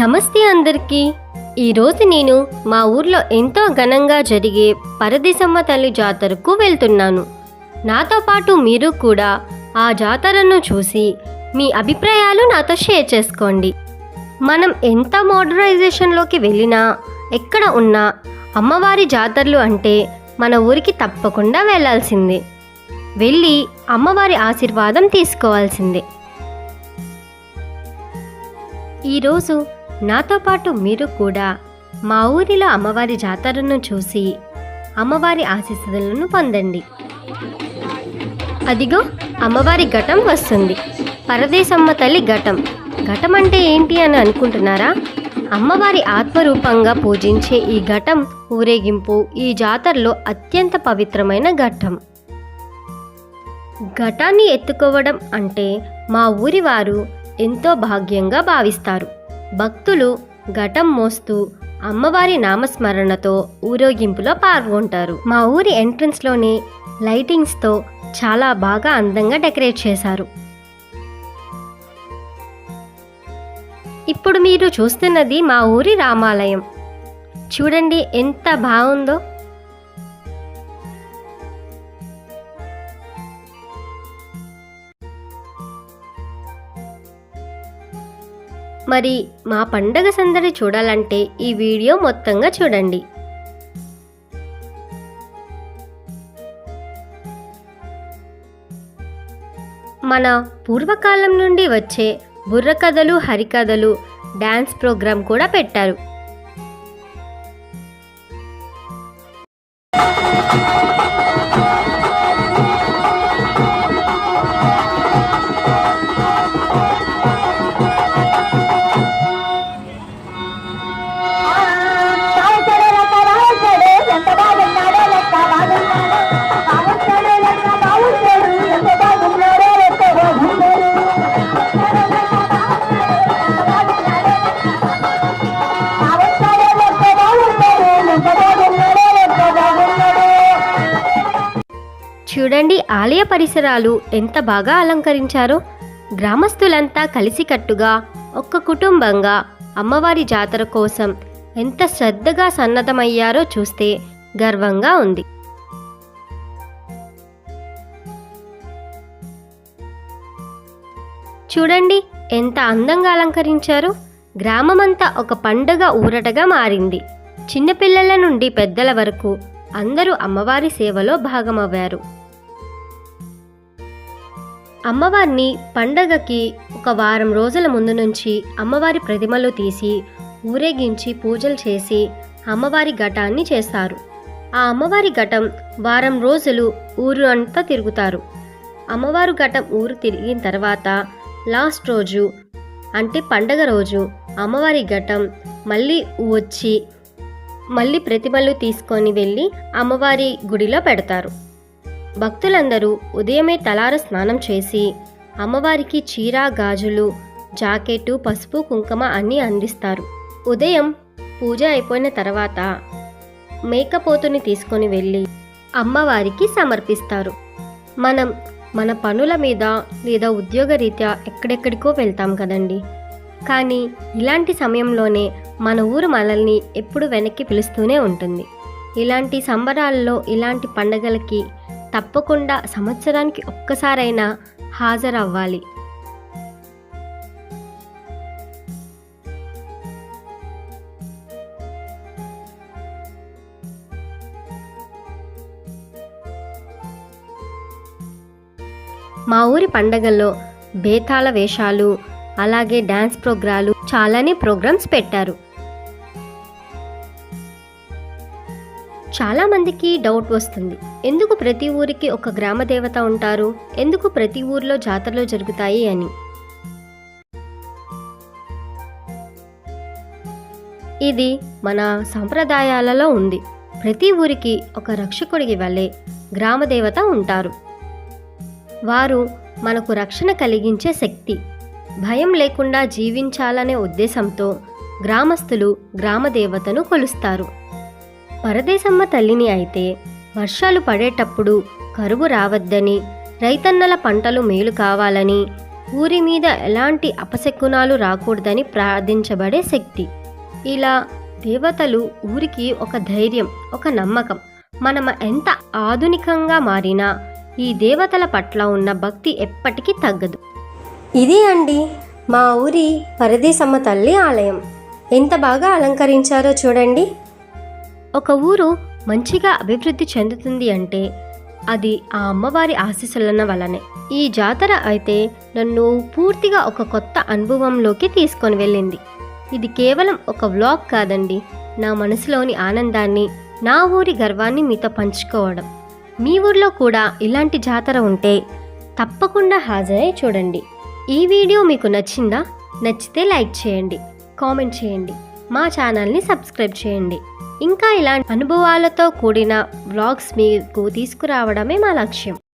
నమస్తే అందరికీ. ఈరోజు నేను మా ఊర్లో ఎంతో ఘనంగా జరిగే పరదేశమ్మ తల్లి జాతరకు వెళ్తున్నాను. నాతో పాటు మీరు కూడా ఆ జాతరను చూసి మీ అభిప్రాయాలు నాతో షేర్ చేసుకోండి. మనం ఎంత మోడరైజేషన్లోకి వెళ్ళినా ఎక్కడ ఉన్నా అమ్మవారి జాతరలు అంటే మన ఊరికి తప్పకుండా వెళ్ళాల్సిందే వెళ్ళి అమ్మవారి ఆశీర్వాదం తీసుకోవాల్సిందే. ఈరోజు నాతో పాటు మీరు కూడా మా ఊరిలో అమ్మవారి జాతరను చూసి అమ్మవారి ఆశీస్సులను పొందండి. అదిగో అమ్మవారి ఘటం వస్తుంది. పరదేశమ్మ తల్లి ఘటం. ఘటం అంటే ఏంటి అని అనుకుంటున్నారా? అమ్మవారి ఆత్మరూపంగా పూజించే ఈ ఘటం ఊరేగింపు ఈ జాతరలో అత్యంత పవిత్రమైన ఘట్టం ఘటాన్ని ఎత్తుకోవడం అంటే మా ఊరి వారు ఎంతో భాగ్యంగా భావిస్తారు. భక్తులు ఘటం మోస్తూ అమ్మవారి నామస్మరణతో ఊరేగింపులో పాల్గొంటారు. మా ఊరి ఎంట్రన్స్లోని లైటింగ్స్తో చాలా బాగా అందంగా డెకరేట్ చేశారు. ఇప్పుడు మీరు చూస్తున్నది మా ఊరి రామాలయం. చూడండి ఎంత బాగుందో. మరి మా పండగ సందడి చూడాలంటే ఈ వీడియో మొత్తంగా చూడండి. మన పూర్వకాలం నుండి వచ్చే బుర్రకథలు హరికథలు డ్యాన్స్ ప్రోగ్రాం కూడా పెట్టారు. చూడండి ఆలయ పరిసరాలు ఎంత బాగా అలంకరించారో. గ్రామస్తులంతా కలిసికట్టుగా ఒక్క కుటుంబంగా అమ్మవారి జాతర కోసం ఎంత శ్రద్ధగా సన్నద్ధమయ్యారో చూస్తే గర్వంగా ఉంది. చూడండి ఎంత అందంగా అలంకరించారో. గ్రామమంతా ఒక పండగ ఊరటగా మారింది. చిన్నపిల్లల నుండి పెద్దల వరకు అందరూ అమ్మవారి సేవలో భాగమవ్వారు. అమ్మవారిని పండగకి ఒక వారం రోజుల ముందు నుంచి అమ్మవారి ప్రతిమలు తీసి ఊరేగించి పూజలు చేసి అమ్మవారి ఘటాన్ని చేస్తారు. ఆ అమ్మవారి ఘటం వారం రోజులు ఊరు అంతా తిరుగుతారు. అమ్మవారు ఘటం ఊరు తిరిగిన తర్వాత లాస్ట్ రోజు అంటే పండగ రోజు అమ్మవారి ఘటం మళ్ళీ వచ్చి మళ్ళీ ప్రతిమలు తీసుకొని వెళ్ళి అమ్మవారి గుడిలో పెడతారు. భక్తులందరూ ఉదయమే తలార స్నానం చేసి అమ్మవారికి చీర గాజులు జాకెట్టు పసుపు కుంకుమ అన్నీ అందిస్తారు. ఉదయం పూజ అయిపోయిన తర్వాత మేకపోతుని తీసుకొని వెళ్ళి అమ్మవారికి సమర్పిస్తారు. మనం మన పనుల మీద లేదా ఉద్యోగరీత్యా ఎక్కడెక్కడికో వెళ్తాం కదండి. కానీ ఇలాంటి సమయంలోనే మన ఊరు మనల్ని ఎప్పుడు వెనక్కి పిలుస్తూనే ఉంటుంది. ఇలాంటి సంబరాల్లో ఇలాంటి పండగలకి తప్పకుండా సంవత్సరానికి ఒక్కసారైనా హాజరవ్వాలి. మా ఊరి పండగల్లో బేతాళ వేషాలు అలాగే డ్యాన్స్ ప్రోగ్రాలు చాలానే ప్రోగ్రామ్స్ పెట్టారు. చాలామందికి డౌట్ వస్తుంది. ఎందుకు ప్రతి ఊరికి ఒక గ్రామ దేవత ఉంటారు? ఎందుకు ప్రతి ఊరిలో జాతరలు జరుగుతాయి అని. ఇది మన సంప్రదాయాలలో ఉంది. ప్రతి ఊరికి ఒక రక్షకుడికి వల్లే గ్రామదేవత ఉంటారు. వారు మనకు రక్షణ కలిగించే శక్తి. భయం లేకుండా జీవించాలనే ఉద్దేశంతో గ్రామస్తులు గ్రామదేవతను కొలుస్తారు. పరదేశమ్మ తల్లిని అయితే వర్షాలు పడేటప్పుడు కరువు రావద్దని రైతన్నల పంటలు మేలు కావాలని ఊరి మీద ఎలాంటి అపశకునాలు రాకూడదని ప్రార్థించబడే శక్తి. ఇలా దేవతలు ఊరికి ఒక ధైర్యం ఒక నమ్మకం. మనం ఎంత ఆధునికంగా మారినా ఈ దేవతల పట్ల ఉన్న భక్తి ఎప్పటికీ తగ్గదు. ఇది అండి మా ఊరి పరదేశమ్మ తల్లి ఆలయం. ఎంత బాగా అలంకరించారో చూడండి. ఒక ఊరు మంచిగా అభివృద్ధి చెందుతుంది అంటే అది ఆ అమ్మవారి ఆశీస్సులన్న వలనే ఈ జాతర అయితే నన్ను పూర్తిగా ఒక కొత్త అనుభవంలోకి తీసుకొని వెళ్ళింది. ఇది కేవలం ఒక వ్లాగ్ కాదండి. నా మనసులోని ఆనందాన్ని నా ఊరి గర్వాన్ని మీతో పంచుకోవడం. మీ ఊర్లో కూడా ఇలాంటి జాతర ఉంటే తప్పకుండా హాజరై చూడండి. ఈ వీడియో మీకు నచ్చిందా? నచ్చితే లైక్ చేయండి కామెంట్ చేయండి. మా ఛానల్ని సబ్స్క్రైబ్ చేయండి. ఇంకా ఇలాంటి అనుభవాలతో కూడిన వ్లాగ్స్ మీకు తీసుకురావడమే మా లక్ష్యం.